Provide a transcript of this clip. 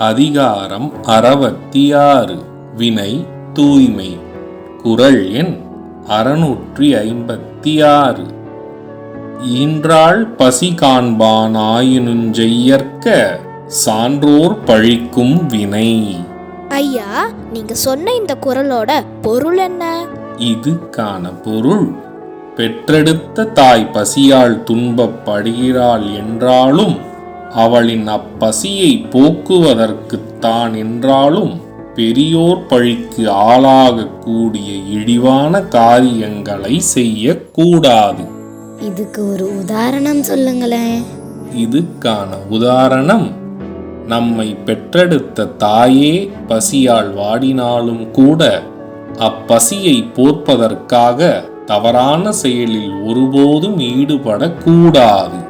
அதிகாரம் அறுபத்தி ஆறு வினை தூய்மை. குரல் எண் அறுநூற்றி ஐம்பத்தி ஆறு ஈன்றாள் பசி காண்பான் ஆயினுஞ்செய்யற்க சான்றோர் பழிக்கும் வினை. ஐயா நீங்க சொன்ன இந்த குரலோட பொருள் என்ன? இதுக்கான பொருள். பெற்றெடுத்த தாய் பசியால் துன்பப்படுகிறாள் என்றாலும் அவளின் அப்பசியை போக்குவதற்குத்தான் என்றாலும் பெரியோர் பழிக்கு ஆளாகக்கூடிய இழிவான காரியங்களை செய்யக்கூடாது இதுக்கு ஒரு உதாரணம் சொல்லுங்களேன். இதுக்கான உதாரணம் நம்மை பெற்றெடுத்த தாயே பசியால் வாடினாலும் கூட அப்பசியை போர்ப்பதற்காக தவறான செயலில் ஒருபோதும் ஈடுபடக்கூடாது